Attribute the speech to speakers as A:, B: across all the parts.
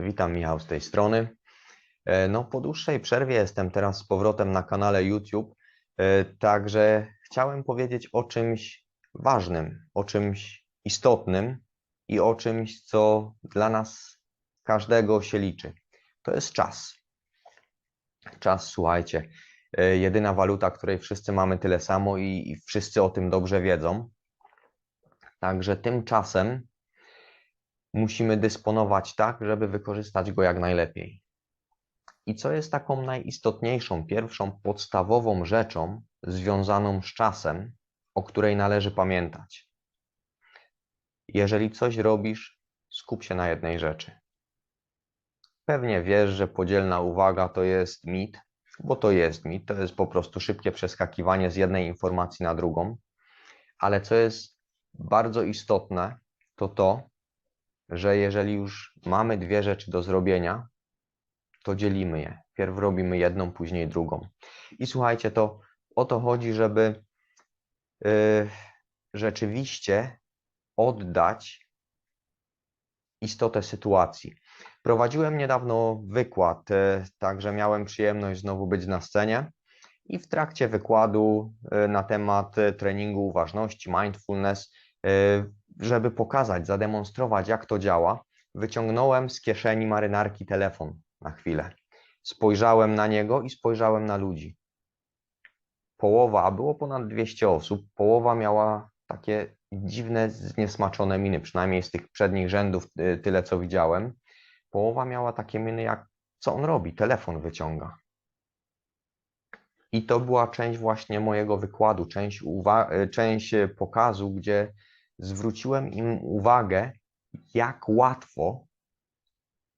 A: Witam, Michał z tej strony. E, No, po dłuższej przerwie jestem teraz z powrotem na kanale YouTube, e, także chciałem powiedzieć o czymś ważnym, o czymś istotnym i o czymś, co dla nas każdego się liczy. To jest czas. Czas, słuchajcie, e, jedyna waluta, której wszyscy mamy tyle samo i, i wszyscy o tym dobrze wiedzą. Także tym czasem musimy dysponować tak, żeby wykorzystać go jak najlepiej. I co jest taką najistotniejszą, pierwszą, podstawową rzeczą związaną z czasem, o której należy pamiętać? Jeżeli coś robisz, skup się na jednej rzeczy. Pewnie wiesz, że podzielna uwaga to jest mit, bo to jest mit, to jest po prostu szybkie przeskakiwanie z jednej informacji na drugą, ale co jest bardzo istotne, to to, że jeżeli już mamy dwie rzeczy do zrobienia, to dzielimy je. Pierw robimy jedną, później drugą. I słuchajcie, to o to chodzi, żeby yy, rzeczywiście oddać istotę sytuacji. Prowadziłem niedawno wykład, yy, także miałem przyjemność znowu być na scenie. I w trakcie wykładu yy, na temat treningu uważności, mindfulness, yy, żeby pokazać, zademonstrować, jak to działa, wyciągnąłem z kieszeni marynarki telefon na chwilę. Spojrzałem na niego i spojrzałem na ludzi. Połowa, a było ponad 200 osób, połowa miała takie dziwne, zniesmaczone miny, przynajmniej z tych przednich rzędów, y, tyle co widziałem. Połowa miała takie miny, jak co on robi? Telefon wyciąga. I to była część właśnie mojego wykładu, część, uwa- część pokazu, gdzie zwróciłem im uwagę, jak łatwo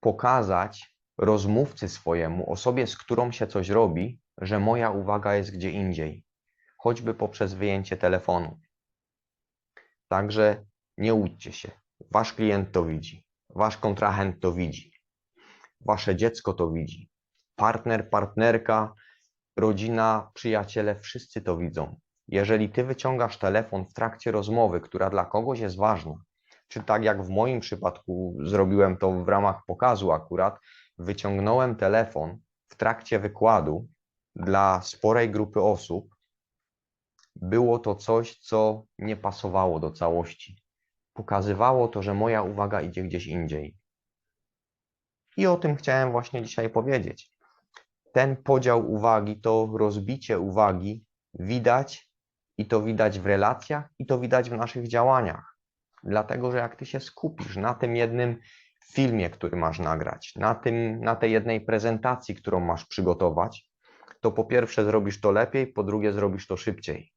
A: pokazać rozmówcy swojemu, osobie, z którą się coś robi, że moja uwaga jest gdzie indziej, choćby poprzez wyjęcie telefonu. Także nie łudźcie się. Wasz klient to widzi, wasz kontrahent to widzi, wasze dziecko to widzi, partner, partnerka, rodzina, przyjaciele, wszyscy to widzą. Jeżeli ty wyciągasz telefon w trakcie rozmowy, która dla kogoś jest ważna, czy tak jak w moim przypadku zrobiłem to w ramach pokazu akurat, wyciągnąłem telefon w trakcie wykładu dla sporej grupy osób, było to coś, co nie pasowało do całości. Pokazywało to, że moja uwaga idzie gdzieś indziej. I o tym chciałem właśnie dzisiaj powiedzieć. Ten podział uwagi, to rozbicie uwagi widać i to widać w relacjach, i to widać w naszych działaniach. Dlatego, że jak ty się skupisz na tym jednym filmie, który masz nagrać, na, tym, na tej jednej prezentacji, którą masz przygotować, to po pierwsze zrobisz to lepiej, po drugie zrobisz to szybciej.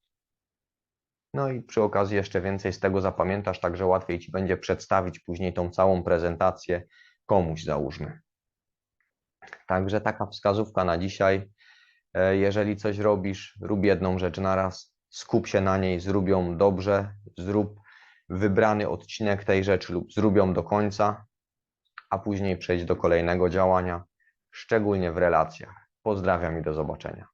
A: No i przy okazji jeszcze więcej z tego zapamiętasz, także łatwiej ci będzie przedstawić później tą całą prezentację komuś, załóżmy. Także taka wskazówka na dzisiaj. E, Jeżeli coś robisz, rób jedną rzecz na raz, skup się na niej, zrób ją dobrze, zrób wybrany odcinek tej rzeczy lub zrób ją do końca, a później przejdź do kolejnego działania, szczególnie w relacjach. Pozdrawiam i do zobaczenia.